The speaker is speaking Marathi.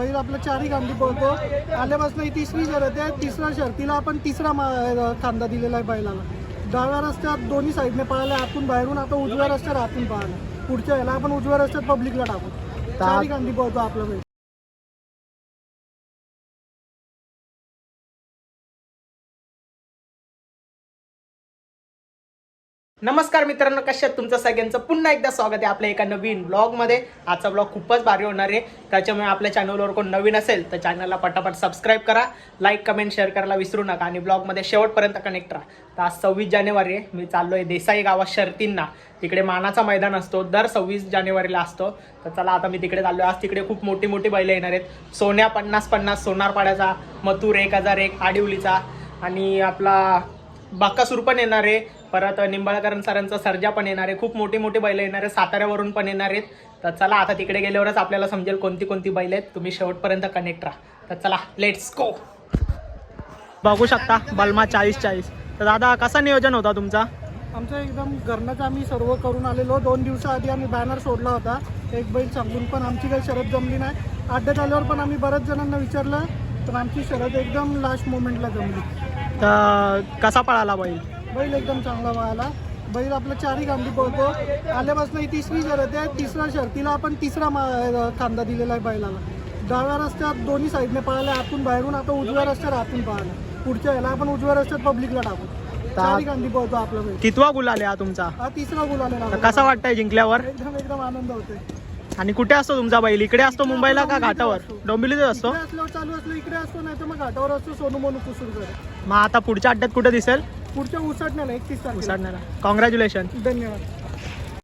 बैल आपला चारही गांधी पळतो. आल्यापासून ही तिसरी शर्यत आहे. तिसऱ्या शर्तीला आपण तिसरा खांदा दिलेला आहे बैलाला. डाव्या रस्त्यात दोन्ही साईडने पळाले. आतून बाहेरून आता उजव्या रस्त्यात आतून पळाले. पुढच्या याला आपण उजव्या रस्त्यात पब्लिकला टाकू. चारही गांधी पळतो आपला बैल. नमस्कार मित्रांनो कशा आहेत तुमचं सगळ्यांचं? पुन्हा एकदा स्वागत आहे आपल्या एका नवीन ब्लॉगमध्ये आजचा ब्लॉग खूपच भारी होणार आहे. त्याच्यामुळे आपल्या चॅनलवर कोण नवीन असेल तर चॅनलला पटापट सबस्क्राईब करा. लाईक कमेंट शेअर करायला विसरू नका आणि ब्लॉगमध्ये शेवटपर्यंत कनेक्ट राहा. तर आज सव्वीस जानेवारी आहे. मी चाललो आहे देसाई गावात शर्तींना. तिकडे मानाचा मैदान असतो. दर सव्वीस जानेवारीला असतो. तर चला आता मी तिकडे चाललो आज तिकडे खूप मोठी मोठी बैलं येणार आहेत. सोन्या पन्नास पन्नास सोनारपाड्याचा मथुर एक हजार एक आडिवलीचा आणि आपला बाकासूर पण येणार आहे. परत निंबाळकरण सरांचा सर्जा पण येणार आहे. खूप मोठी मोठी बैलं येणार आहे साताऱ्यावरून पण येणार आहेत. तर चला आता तिकडे गेल्यावरच आपल्याला समजेल कोणती कोणती बैल आहेत. तुम्ही शेवटपर्यंत कनेक्ट राहा. तर चला लेट्स गो बघू शकता बलमा चाळीस चाळीस. तर दादा कसा नियोजन होता तुमचा? आमचं एकदम घरनंच आम्ही सर्व करून आलेलो. दोन दिवसाआधी आम्ही बॅनर सोडला होता. एक बैल सांगून पण आमची काही शरद जमली नाही. अड्ड्यात आल्यावर पण आम्ही बऱ्याच जणांना विचारलं तर आमची शरद एकदम लास्ट मोमेंटला जमली. तर कसा पळाला बैल? बैल एकदम चांगला वळाला बैल आपला चारही गांधी पळतो. आल्यापासून ही तिसरी शर्यत आहे. तिसऱ्या शर्तीला आपण तिसरा मा- खांदा दिलेला आहे बैलाला. डाव्या रस्त्यात दोन्ही साईडने पळाले. आतून बाहेरून आता उजव्या रस्त्यात आतून पळाले. पुढच्या याला आपण उजव्या रस्त्यात पब्लिकला टाकू. चारही गांधी पळतो आपला बैल. कितवा गुलाल आहे हा तुमचा? हा तिसरा गुल तर आलेला कसा वाटतंय जिंकल्यावर? एकदम एकदम आनंद होतोय. आणि कुठे असतो तुमचा बैल? इकडे असतो मुंबईला का घाटावर? डोंबिवलीतच असतो? असल्यावर चालू असलं इकडे असतो नाही तर मग घाटावर असतो सोनू मोनू कुसूरकडे मग आता पुढच्या अड्ड्यात कुठे दिसेल? पुढच्या उसाटण्याला एकतीस तारखेला. कॉंग्रॅच्युलेशन धन्यवाद.